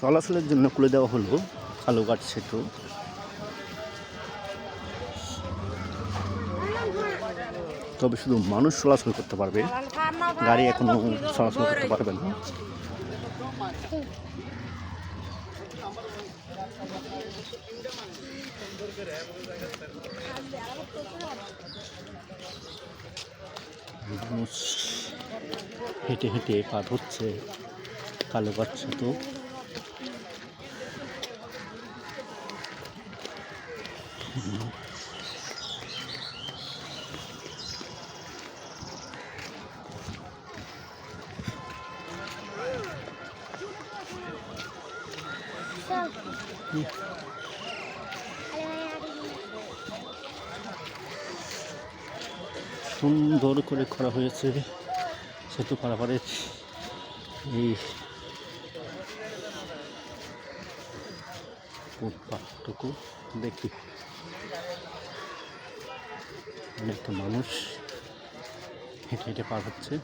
চলাচলের জন্য খুলে দেওয়া হলো কালুঘাট সেতু। তবে শুধু মানুষ চলাচল করতে পারবে, গাড়ি এখনও চলাচল করতে পারবে না। হেঁটে হেঁটে পার হচ্ছে কালুঘাট সেতু। সুন্দর করে করা হয়েছে সেতু পারাপারের এই ফুটপাথটুকু দেখি। অনেকটা মানুষ হেঁটে হেঁটে পার হচ্ছে।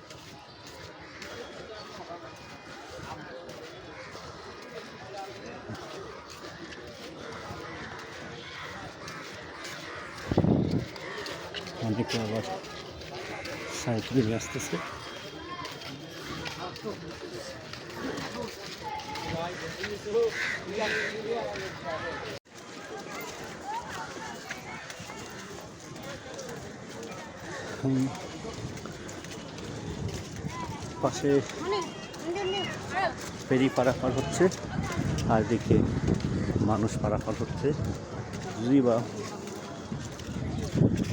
অনেকে আবার সাইকেল নিয়ে আসতেছে। পাশে ফেরি পারাপার হচ্ছে, আর দিকে মানুষ পারাপার হচ্ছে যদি বা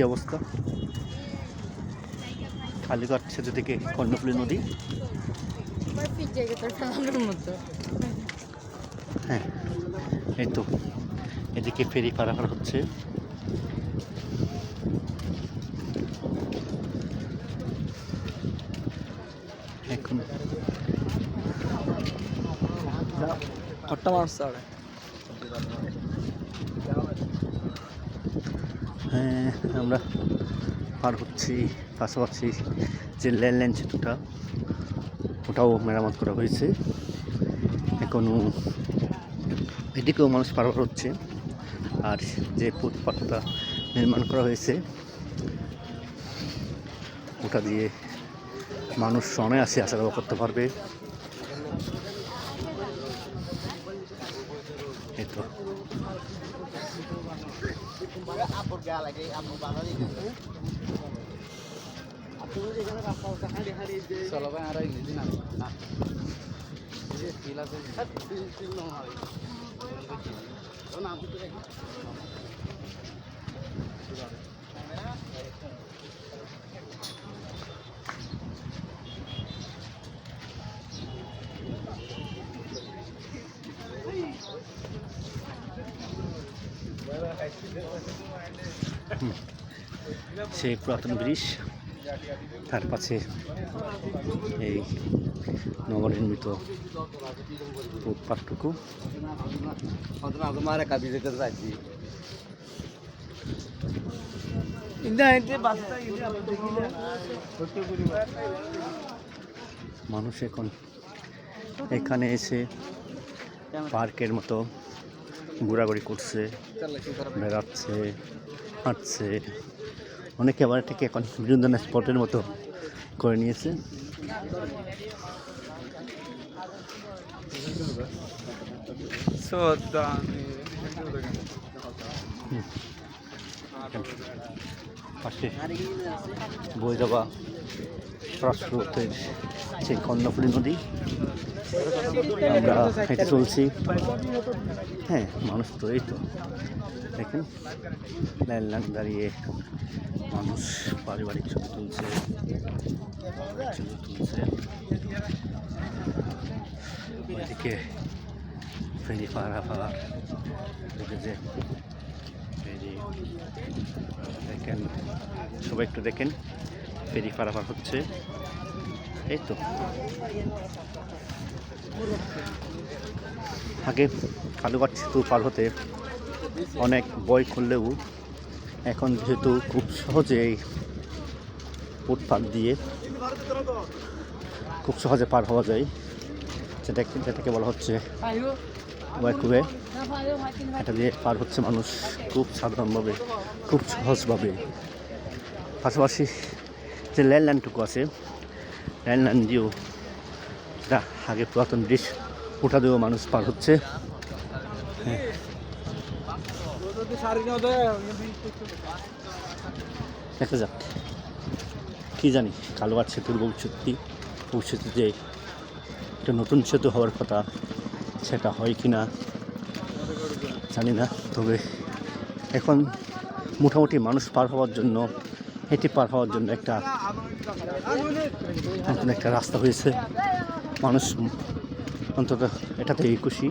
কি অবস্থা? কালীঘাট সেতু থেকে কর্ণফুলী নদী। হ্যাঁ এই তো। এদিকে ফেরি পারাপার হচ্ছে। এখন খট্টা মারছে আরে হ্যাঁ আমরা পার হচ্ছি, পাশাপাশি যে লেন লাইন সেতুটা, ওটাও মেরামত করা হয়েছে। এখনও এদিকেও মানুষ পারাপার হচ্ছে। আর যে ফুটপাথটা নির্মাণ করা হয়েছে, ওটা দিয়ে মানুষ অনায়াসে আসা যাওয়া করতে পারবে। এই তো চলো ভাই আর ইংরেজি না না ফিল আছে সেই পুরাতন ব্রিজ। তার পাশে এই নবনির্মিত ফুটপাথটুকু মানুষ এখন এখানে এসে পার্কের মতো ঘোরাঘুরি করছে বেড়াচ্ছে হাঁটছে। অনেকে আবার এটাকে এখন বিনোদন স্পটের মতো করে নিয়েছে। পাশে বয়ে যাওয়া প্রাস্রোতের সেই কর্ণফুলী নদী। আমরা হেঁটে চলছি। হ্যাঁ মানুষ তো এই তো। দেখেন লাইন লাইন দাঁড়িয়ে মানুষ পারিবারিক ছবি তুলছে ছবি তুলছে। ওইদিকে ফেরি পাড়া পাড়া যে, ফেরি, দেখেন, সবাই একটু দেখেন, ফেরি ফারাফার হচ্ছে। এই তো। আগে কালুঘাট সেতু পার হতে অনেক বই খুললেও এখন যেহেতু খুব সহজেই ফুটপাথ দিয়ে খুব সহজে পার হওয়া যায় যেটা যেটাকে বলা হচ্ছে ওয়াইকুয়ে এটা দিয়ে পার হচ্ছে মানুষ খুব সাধারণভাবে, খুব সহজভাবে। পাশাপাশি যে ল্যান্ডলাইনটুকু আছে, ল্যান্ডলাইন দিয়েও যেটা আগে পুরাতন ব্রিজ ওটা দিয়েও মানুষ পার হচ্ছে। দেখা যাক। কি জানি কালোয়ার সেতুর ভবিষ্যৎটি ভবিষ্যতে যে একটা নতুন সেতু হওয়ার কথা, সেটা হয় কি না, জানি না। তবে এখন মোটামুটি মানুষ পার হওয়ার জন্য, হেঁটে পার হওয়ার জন্য একটা একটা রাস্তা হয়েছে। মানুষ অন্তত এটাতেই খুশি।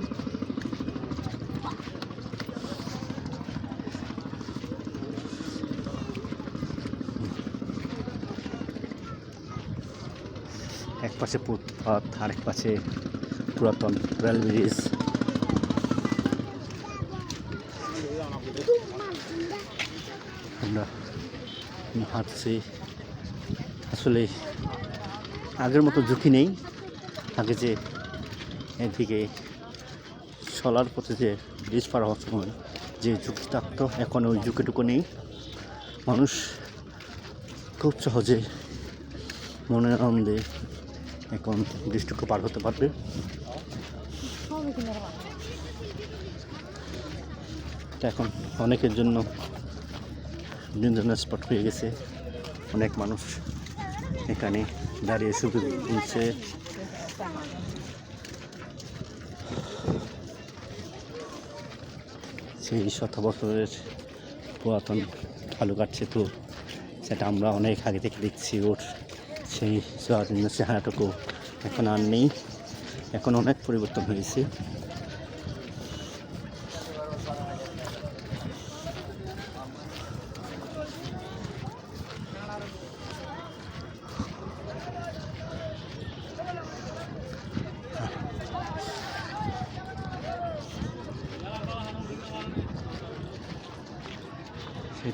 এক পাশে ফুটপাথ আরেক পাশে পুরাতন রেল ব্রিজ আমরা হাঁটছি। আসলে আগের মতো ঝুঁকি নেই। আগে যে এদিকে চলার পথে যে ব্রিজ পার হওয়ার সময় যে ঝুঁকি থাকতো এখন ওই ঝুঁকিটুকু নেই। মানুষ খুব সহজে মনের আনন্দে এখন ব্রিজটুকু পার হতে পারবে। এখন অনেকের জন্য বিনোদনের স্পট হয়ে গেছে। অনেক মানুষ এখানে দাঁড়িয়ে ছবি তুলছে সেই শত বছরের পুরাতন আলু কালুঘাট সেতু, সেটা আমরা অনেক আগে থেকে দেখছি ওর সেই চেহারাটুকু এখন আর নেই। এখন অনেক পরিবর্তন হয়েছে।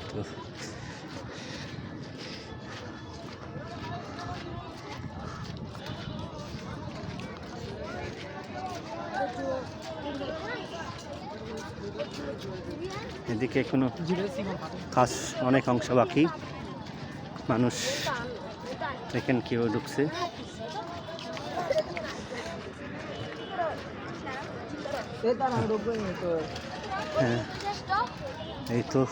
তো এদিকে এখনও কাজ অনেক অংশ বাকি। মানুষ দেখেন কেউ ঢুকছে। হ্যাঁ এই তো।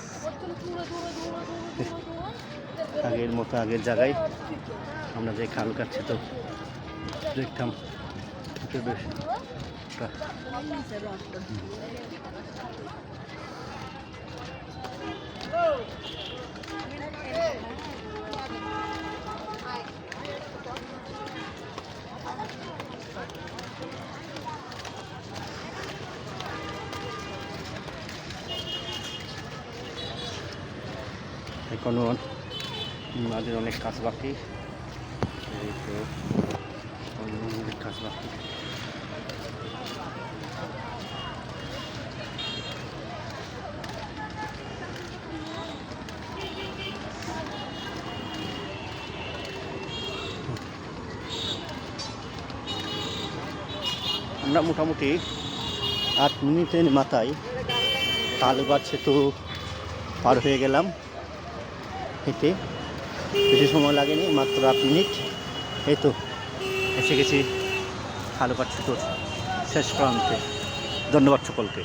আগের মতো আগের জায়গায় আমরা যে খাল কাটছি তো দেখতাম। বেশ একটা এখনও আমাদের অনেক কাজ বাকি। এই তো, অনেক কাজ বাকি। আমরা মোটামুটি আট মিনিটের মাথায় তালুঘাট সেতু পার হয়ে গেলাম। হেঁটে বেশি সময় লাগেনি, মাত্র আট মিনিট। এই তো, এসে গেছি কালুঘাট ছুটোর শেষ প্রান্তে। ধন্যবাদ সকলকে।